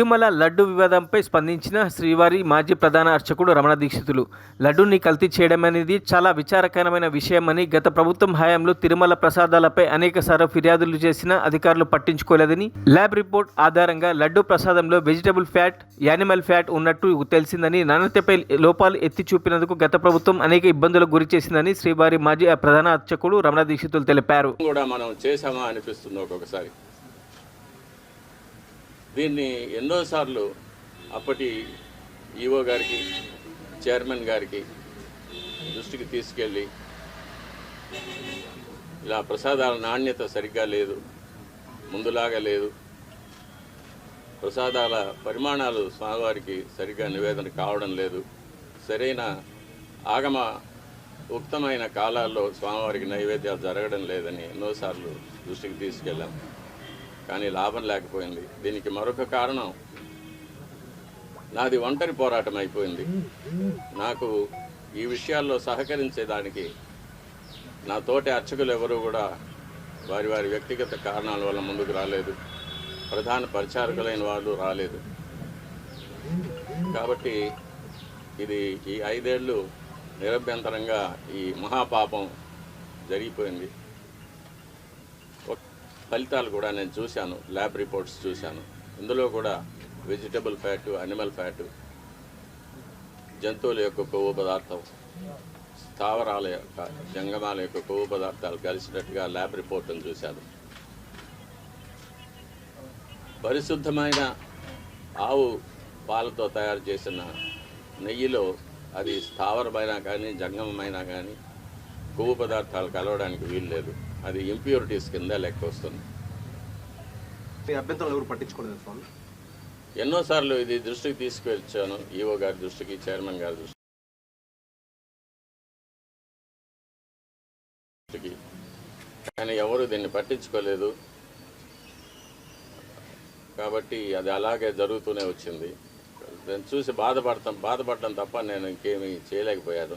తిరుమల లడ్డు వివాదంపై స్పందించిన శ్రీవారి మాజీ ప్రధాన అర్చకుడు రమణ దీక్షితులు. లడ్డూని కల్తీ చేయడం అనేది చాలా విచారకరమైన విషయమని గత ప్రభుత్వం హయాంలో తిరుమల ప్రసాదాలపై అనేక సార్లు ఫిర్యాదులు చేసిన అధికారులు పట్టించుకోలేదని ల్యాబ్ రిపోర్ట్ ఆధారంగా లడ్డు ప్రసాదంలో వెజిటబుల్ ఫ్యాట్ యానిమల్ ఫ్యాట్ ఉన్నట్టు తెలిసిందని నాణ్యతపై లోపాలు ఎత్తి చూపినందుకు గత ప్రభుత్వం అనేక ఇబ్బందులకు గురి చేసిందని శ్రీవారి మాజీ ప్రధాన అర్చకుడు రమణ దీక్షితులు తెలిపారు. కూడా మనం చేశామా అనిపిస్తుంది ఒక్కొక్కసారి. దీన్ని ఎన్నోసార్లు అప్పటి ఈఓ గారికి చైర్మన్ గారికి దృష్టికి తీసుకెళ్ళి ఇలా ప్రసాదాల నాణ్యత సరిగ్గా లేదు ముందులాగా లేదు. ప్రసాదాల పరిమాణాలు స్వామివారికి సరిగ్గా నివేదన కావడం లేదు. సరైన ఆగమ ఉక్తమైన కాలాల్లో స్వామివారికి నైవేద్యాలు జరగడం లేదని ఎన్నోసార్లు దృష్టికి తీసుకెళ్ళాం. కానీ లాభం లేకపోయింది. దీనికి మరొక కారణం నాది ఒంటరి పోరాటం అయిపోయింది. నాకు ఈ విషయాల్లో సహకరించేదానికి నా తోటి అర్చకులు ఎవరు కూడా వారి వారి వ్యక్తిగత కారణాల వల్ల ముందుకు రాలేదు. ప్రధాన పరిచారకులైన వాళ్ళు రాలేదు. కాబట్టి ఇది ఈ ఐదేళ్ళు నిరభ్యంతరంగా ఈ మహాపాపం జరిగిపోయింది. ఫలితాలు కూడా నేను చూశాను ల్యాబ్ రిపోర్ట్స్ చూశాను. ఇందులో కూడా వెజిటబుల్ ఫ్యాటు అనిమల్ ఫ్యాటు జంతువుల యొక్క కొవ్వు పదార్థం స్థావరాల యొక్క జంగమాల యొక్క కొవ్వు పదార్థాలు కలిసినట్టుగా ల్యాబ్ రిపోర్టును చూశాను. పరిశుద్ధమైన ఆవు పాలతో తయారు చేసిన నెయ్యిలో అది స్థావరమైనా కానీ జంగమైనా కానీ కొవ్వు పదార్థాలు కలవడానికి వీలు లేదు. అది ఇంప్యూరిటీస్ కింద లెక్క వస్తుంది. అభ్యంతరం ఎవరు పట్టించుకోలేదు స్వామి? ఎన్నోసార్లు ఇది దృష్టికి తీసుకువచ్చాను ఈఓ గారి దృష్టికి చైర్మన్ గారి దృష్టికి. కానీ ఎవరు దీన్ని పట్టించుకోలేదు. కాబట్టి అది అలాగే జరుగుతూనే వచ్చింది. దాన్ని చూసి బాధపడతాం బాధపడటం తప్ప నేను ఇంకేమీ చేయలేకపోయాను.